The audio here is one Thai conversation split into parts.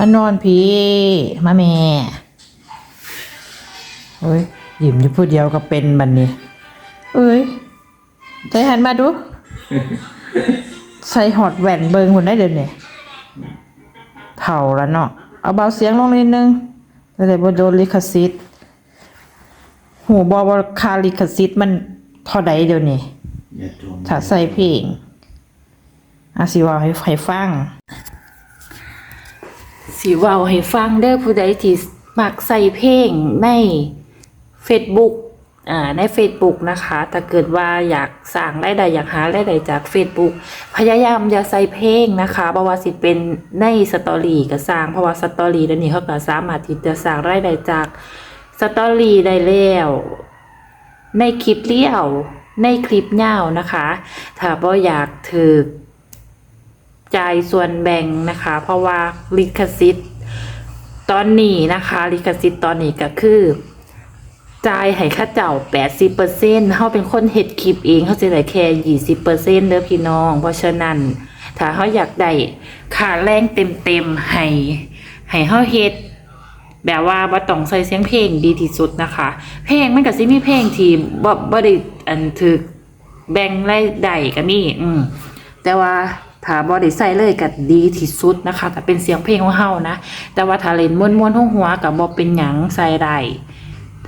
มานอนพี่มาแม่โอ้ยหยิมอยู่ผู้เดียวก็เป็นบันนี้เอ้ยใจหันมาดู ใส่หอดแหวนเบิงคนได้เดินเนี่ยเท่าแล้วเนาะเอาเบาเสียงลงนิดนึงจะได้บ่โดนลิขสิทธิ์หูบอบคาลิขสิทธิ์มันเท่าใดเดี๋ยวนี้อย่าจมถ้าใส่เพลงอาสิเว่าให้ให้ฟัง สิเว่าให้ฟังเด้อผู้ใดที่มักใส่เพลงใน Facebook อ่าใน Facebook นะคะถ้าเกิดว่าอยากสร้างรายได้อยากหารายได้จาก Facebook พยายามอย่าใส่เพลงนะคะเพราะว่าสิเป็นในสตอรี่ก็สร้างเพราะว่าสตอรี่เดี๋ยวนี้เขาก็สามารถที่จะสร้างรายได้จากสตอรี่ได้แล้วในคลิปเลี้ยวในคลิปยาวนะคะ ถ้าบ่อยากถือ จ่ายส่วนแบ่งนะคะ เพราะว่าลิขสิทธิ์ตอนนี้นะคะ ลิขสิทธิ์ตอนนี้ก็คือจ่ายให้ค่าเจ้า80%เฮาเป็นคนเฮ็ดคลิปเองเฮาสิได้แค่20%เปอร์เซ็นเด้อพี่น้อง เพราะฉะนั้น ถ้าเฮาอยากได้ค่าแรงเต็มๆให้ให้เฮาเฮ็ดแบบว่าบ่ต้องใส่เสียงเพลงดีที่สุดนะคะ เพลงมันก็สิมีเพลงที่บ่บ่ได้อันถึกแบ่งรายได้ก็มีอืมแต่ว่า ถ้าบ่ได้ใส่เลยก็ดีที่สุดนะคะถ้าเป็นเสียงเพลงของเฮานะ แต่ว่าถ้าเล่นม่วนๆหัวก็บ่เป็นหยังใส่ได้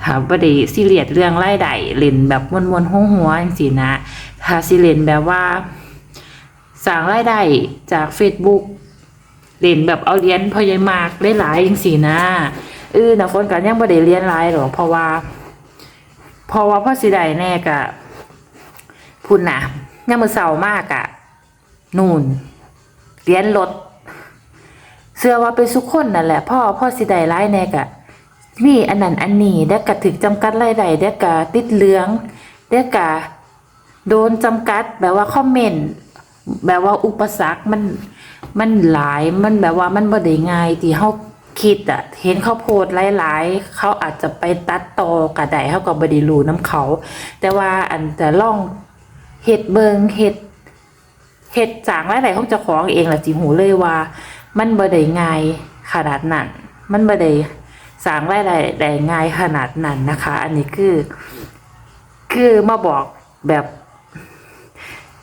ถ้าบ่ได้ซีเรียสเรื่องรายได้เล่นแบบม่วนๆหัวๆจังซี่นะ ถ้าสิเล่นแบบว่าสร้างรายได้จาก Facebook เล่นแบบเอาเรียญพอยายมากได้หลายจังสี่นะเออนะคนกันยังบ่ได้เรียนหลายหรอกเพราะว่า เพราะว่าพ่อสิได้แน่กะพุ่นนะยังมือเสามากอะ นู่นเรียนรถเสื้อว่าเป็นสุกคนนั่นแหละ พ่อพ่อสิได้หลายแน่กะมีอันนั้นอันนี้เด็กกะถึกจำกัดรายได้เด็กกะติดเหลืองเด็กกะโดนจำกัดแบบว่าคอมเมนต์แบบว่าอุปสรรคมันมันหลายมันแบบว่ามันบ่ได้ง่ายที่เฮาคิดอะเห็นเขาโพดหลายๆ เขาอาจจะไปตัดต่อกระไดเฮาก็บ่ได้รู้นํเขา แต่ว่าอันจะล่องเฮ็ดเบิงเฮ็ด เฮ็ดจางรายได้ของเจ้าของเองล่ะสิหูเลยว่า มันบ่ได้ง่ายขนาดนั้น มันบ่ได้สร้างรายได้ได้ง่ายขนาดนั้นนะคะ อันนี้คือ คือมาบอกแบบ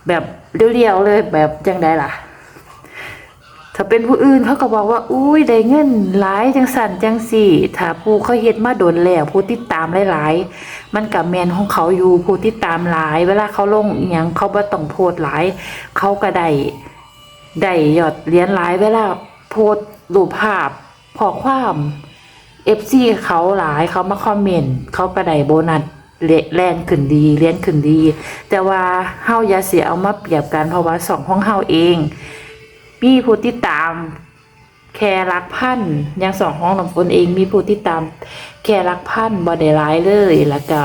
แบบเรียวๆเลยแบบจังไดล่ะ ถ้าเป็นผู้อื่นเขาก็บอกว่า อุ้ยได้เงินหลายจังสันจังสี่ถ้าผู้เขาเฮ็ดมาโดนแล้วผู้ติดตามหลายๆ มันกับแมนของเขาอยู่ผู้ติดตามหลาย เวลาเขาลงอหย่างเขาบ่ต้องโพสต์หลาย เขาก็ได้ได้ยอดเหรียญหลาย เวลาโพสต์รูปภาพพอความ FC เขาหลายเขามาคอมเมนต์เขาก็ได้โบนัสเลแลนขึ้นดีเลี้ยนขึ้นดี แต่ว่าเฮาอย่าเสียเอามาเปรียบกันเพราะว่าสองของเฮาเอง มีผู้ติดตาม แค่หลักพันยังสองห้องน้ำฝนเองมีผู้ติดตาม แค่หลักพันบ่ได้หลายเลยแล้วก็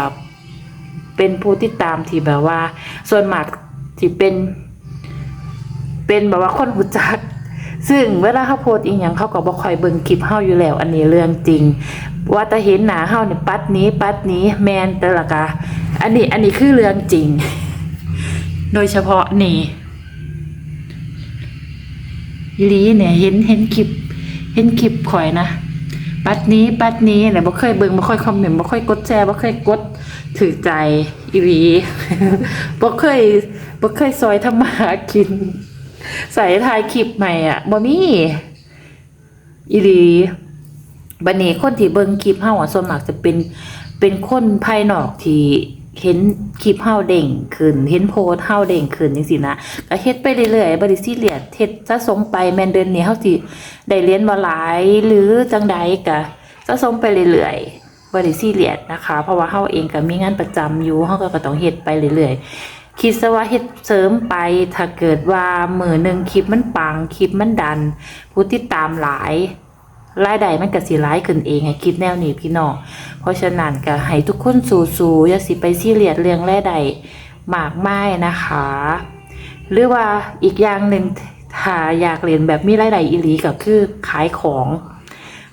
เป็นผู้ติดตามที่แบบว่า ส่วนมากที่เป็น เป็นแบบว่าคนหูจัก ซึ่งเวลาเขาโพสต์อีกอย่างเขาก็บ่ค่อยเบิ่งคลิปเฮาอยู่แล้ว อันนี้เรื่องจริง ว่าแต่เห็นหน้าเฮาเนี่ยปัดนี้ ปัดนี้แมนแต่ละกะอันนี้อันนี้คือเรื่องจริง โดยเฉพาะนี่ อีลีเนี่ยเห็นเห็นคลิป เห็นคลิปข่อยนะ ปัดนี้ปัดนี้เนี่ยบ่เคยเบิ่งบ่ค่อยคอมเมนต์บ่ค่อยกดแชร์บ่เคยกดถือใจอีลีบ่เคยบ่เคยซอยทำมาหากิน ใส่ถ่ายคลิปใหม่อะบ่มีอีลีบัดนี้คนที่เบิ่งคลิปเฮาอะส่วนมากจะเป็นเป็นคนภายนอกที่ เห็นคลิปเฮาเด้งขึ้น เห็นโพสเฮาเด้งขึ้นจังซี่นะก็เฮ็ดไปเรื่อยๆบ่ได้ซีเรียสเฮ็ดสะสมไปแม่นเดือนนี้เฮาสิได้เรียนบ่หลายหรือจังใดก็สะสมไปเรื่อยๆบ่ได้ซีเรียสนะคะ เพราะว่าเฮาเองก็มีงานประจำอยู่เฮาก็ก็ต้องเฮ็ดไปเรื่อยๆคิดซะว่าเฮ็ดเสริมไปถ้าเกิดว่ามือหนึ่งคลิปมันปังคลิปมันดัน ผู้ติดตามหลาย รายได้มันก็สิหลายขึ้นเองให้คิดแนวนี้พี่น้องเพราะฉะนั้นก็ให้ทุกคนสู้ๆอย่าสิไปซีเรียสเรื่องรายได้มากมายนะคะ หรือว่าอีกอย่างหนึ่งถ้าอยากเรียนแบบมีรายได้อีหลีก็คือขายของ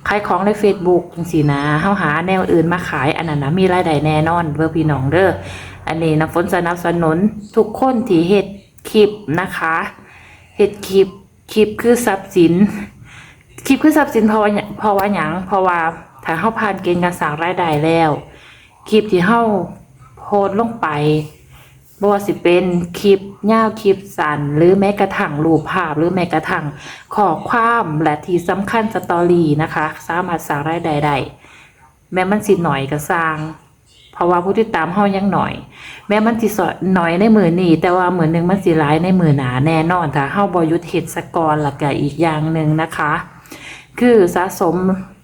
ขายของใน Facebook จังซี่นะเฮาหาแนวอื่นมาขายอันนั้นนะมีรายได้แน่นอนเพื่อพี่น้องเด้ออันนี้น้ำฝนสนับสนุนทุกคนที่เฮ็ดคลิปนะคะเฮ็ดคลิปคลิปคือทรัพย์สิน คลิปคือทรัพย์สินเพราะว่าเพราะว่าหยังเพราะว่าถ้าเฮาผ่านเกณฑ์การสร้างรายได้แล้วคลิปที่เฮาโพสลงไปบ่ว่าสิเป็นคลิปยาวคลิปสั้นหรือแม้กระทั่งรูปภาพหรือแม้กระทั่งข้อความและที่สำคัญสตอรี่นะคะ สามารถสร้างรายได้ได้แม้มันสิหน่อยก็สร้าง เพราะว่าผู้ที่ตามเฮายังหน่อย แม้มันสิสหน่อยในมือนี้แต่ว่าเหมือนหนึ่งมันสิหลายในมือหนาแน่นอนถ้าเฮาบ่ยุดเฮ็ดสกอนแล้วก็อีกอย่างหนึ่งนะคะ คือสะสม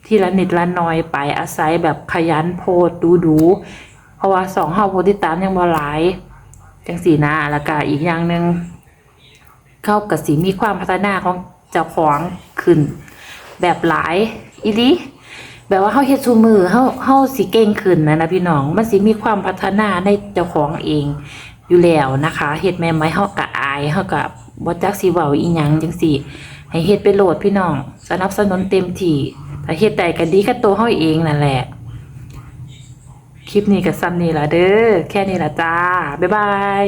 ทีละนิดละน้อยไปอาศัยแบบขยันโพดดูดูเพราะว่าสองเฮาผู้ที่ตามยังบ่หลาย จังสีนะแล้วก็อีกอย่างหนึ่งเข้ากับสีมีความพัฒนาของเจ้าของขึ้น แบบหลายอีลีแบบว่าเฮาเฮ็ดซุมือเฮาเฮาสิเก่งขึ้นนะนะพี่น้อง มันสิมีความพัฒนาในเจ้าของเองอยู่แล้วนะคะเฮ็ดแม่ไหมเฮาก็อายเฮาก็บ่จักสิเว้าอีหยังจังซี่ ให้เฮ็ดไปโหลดพี่น้อง สนับสนุนเต็มที่ถ้าเฮ็ดได้ก็ดีกับตัวเฮาเองนั่นแหละ คลิปนี้ก็ซ้ำนี่ล่ะเด้อ แค่นี้ล่ะจ้า บ๊ายบาย